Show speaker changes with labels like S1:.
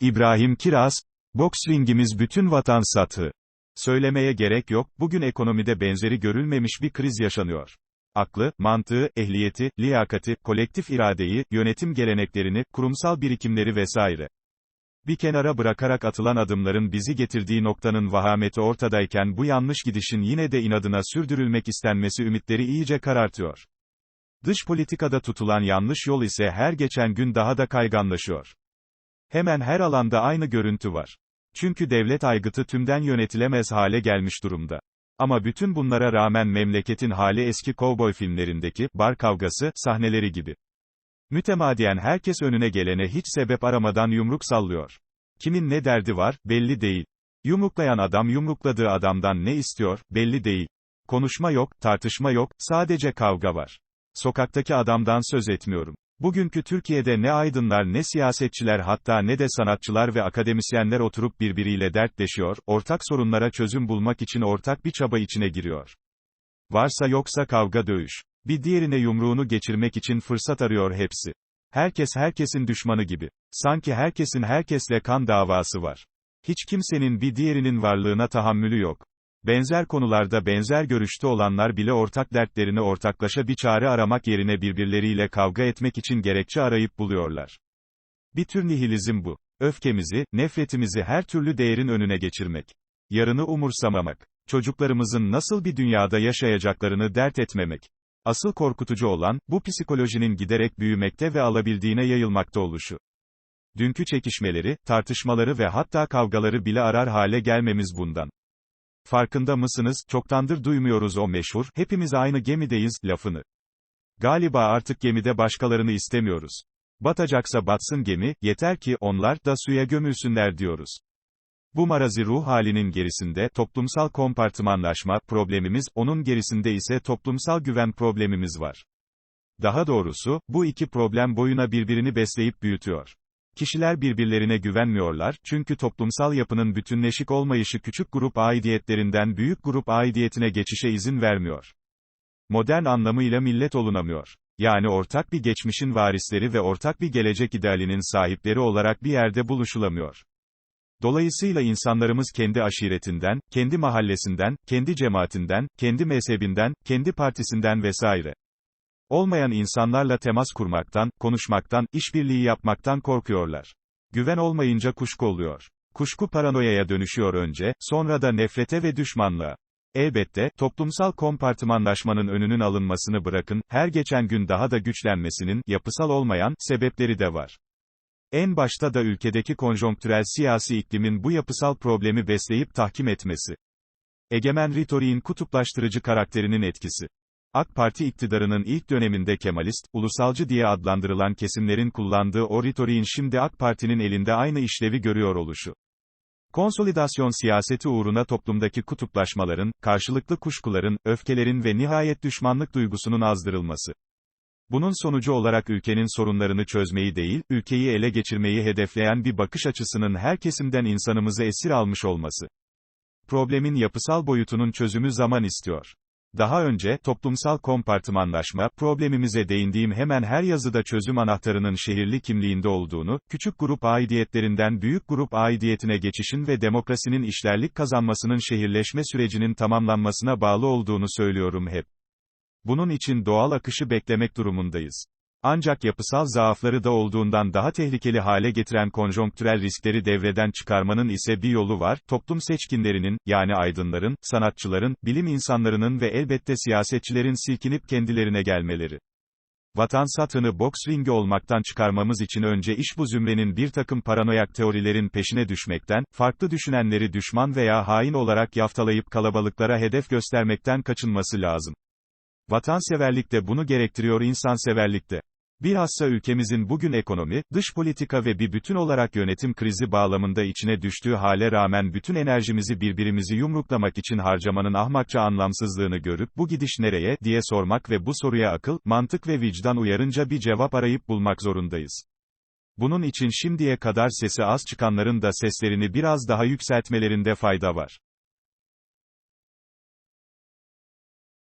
S1: İbrahim Kiraz, Boxwing'imiz bütün vatan satı. Söylemeye gerek yok, bugün ekonomide benzeri görülmemiş bir kriz yaşanıyor. Aklı, mantığı, ehliyeti, liyakati, kolektif iradeyi, yönetim geleneklerini, kurumsal birikimleri vesaire. Bir kenara bırakarak atılan adımların bizi getirdiği noktanın vahameti ortadayken bu yanlış gidişin yine de inadına sürdürülmek istenmesi ümitleri iyice karartıyor. Dış politikada tutulan yanlış yol ise her geçen gün daha da kayganlaşıyor. Hemen her alanda aynı görüntü var. Çünkü devlet aygıtı tümden yönetilemez hale gelmiş durumda. Ama bütün bunlara rağmen memleketin hali eski kovboy filmlerindeki, bar kavgası, sahneleri gibi. Mütemadiyen herkes önüne gelene hiç sebep aramadan yumruk sallıyor. Kimin ne derdi var, belli değil. Yumruklayan adam yumrukladığı adamdan ne istiyor, belli değil. Konuşma yok, tartışma yok, sadece kavga var. Sokaktaki adamdan söz etmiyorum. Bugünkü Türkiye'de ne aydınlar ne siyasetçiler hatta ne de sanatçılar ve akademisyenler oturup birbiriyle dertleşiyor, ortak sorunlara çözüm bulmak için ortak bir çaba içine giriyor. Varsa yoksa kavga dövüş. Bir diğerine yumruğunu geçirmek için fırsat arıyor hepsi. Herkes herkesin düşmanı gibi. Sanki herkesin herkesle kan davası var. Hiç kimsenin bir diğerinin varlığına tahammülü yok. Benzer konularda benzer görüşte olanlar bile ortak dertlerini ortaklaşa bir çare aramak yerine birbirleriyle kavga etmek için gerekçe arayıp buluyorlar. Bir tür nihilizm bu. Öfkemizi, nefretimizi her türlü değerin önüne geçirmek. Yarını umursamamak. Çocuklarımızın nasıl bir dünyada yaşayacaklarını dert etmemek. Asıl korkutucu olan, bu psikolojinin giderek büyümekte ve alabildiğine yayılmakta oluşu. Dünkü çekişmeleri, tartışmaları ve hatta kavgaları bile arar hale gelmemiz bundan. Farkında mısınız, çoktandır duymuyoruz o meşhur, hepimiz aynı gemideyiz, lafını. Galiba artık gemide başkalarını istemiyoruz. Batacaksa batsın gemi, yeter ki, onlar da suya gömülsünler diyoruz. Bu marazi ruh halinin gerisinde, toplumsal kompartımanlaşma problemimiz, onun gerisinde ise toplumsal güven problemimiz var. Daha doğrusu, bu iki problem boyuna birbirini besleyip büyütüyor. Kişiler birbirlerine güvenmiyorlar, çünkü toplumsal yapının bütünleşik olmayışı küçük grup aidiyetlerinden büyük grup aidiyetine geçişe izin vermiyor. Modern anlamıyla millet olunamıyor. Yani ortak bir geçmişin varisleri ve ortak bir gelecek idealinin sahipleri olarak bir yerde buluşulamıyor. Dolayısıyla insanlarımız kendi aşiretinden, kendi mahallesinden, kendi cemaatinden, kendi mezhebinden, kendi partisinden vesaire. Olmayan insanlarla temas kurmaktan, konuşmaktan, işbirliği yapmaktan korkuyorlar. Güven olmayınca kuşku oluyor. Kuşku paranoyaya dönüşüyor önce, sonra da nefrete ve düşmanlığa. Elbette, toplumsal kompartımanlaşmanın önünün alınmasını bırakın, her geçen gün daha da güçlenmesinin, yapısal olmayan, sebepleri de var. En başta da ülkedeki konjonktürel siyasi iklimin bu yapısal problemi besleyip tahkim etmesi. Egemen ritoriğin kutuplaştırıcı karakterinin etkisi. AK Parti iktidarının ilk döneminde Kemalist, ulusalcı diye adlandırılan kesimlerin kullandığı o ritoriğin şimdi AK Parti'nin elinde aynı işlevi görüyor oluşu. Konsolidasyon siyaseti uğruna toplumdaki kutuplaşmaların, karşılıklı kuşkuların, öfkelerin ve nihayet düşmanlık duygusunun azdırılması. Bunun sonucu olarak ülkenin sorunlarını çözmeyi değil, ülkeyi ele geçirmeyi hedefleyen bir bakış açısının her kesimden insanımızı esir almış olması. Problemin yapısal boyutunun çözümü zaman istiyor. Daha önce, toplumsal kompartımanlaşma, problemimize değindiğim hemen her yazıda çözüm anahtarının şehirli kimliğinde olduğunu, küçük grup aidiyetlerinden büyük grup aidiyetine geçişin ve demokrasinin işlerlik kazanmasının şehirleşme sürecinin tamamlanmasına bağlı olduğunu söylüyorum hep. Bunun için doğal akışı beklemek durumundayız. Ancak yapısal zaafları da olduğundan daha tehlikeli hale getiren konjonktürel riskleri devreden çıkarmanın ise bir yolu var, toplum seçkinlerinin, yani aydınların, sanatçıların, bilim insanlarının ve elbette siyasetçilerin silkinip kendilerine gelmeleri. Vatan satını boks ringi olmaktan çıkarmamız için önce iş bu zümrenin bir takım paranoyak teorilerin peşine düşmekten, farklı düşünenleri düşman veya hain olarak yaftalayıp kalabalıklara hedef göstermekten kaçınması lazım. Vatanseverlik de bunu gerektiriyor insanseverlik de. Bilhassa ülkemizin bugün ekonomi, dış politika ve bir bütün olarak yönetim krizi bağlamında içine düştüğü hale rağmen bütün enerjimizi birbirimizi yumruklamak için harcamanın ahmakça anlamsızlığını görüp bu gidiş nereye diye sormak ve bu soruya akıl, mantık ve vicdan uyarınca bir cevap arayıp bulmak zorundayız. Bunun için şimdiye kadar sesi az çıkanların da seslerini biraz daha yükseltmelerinde fayda var.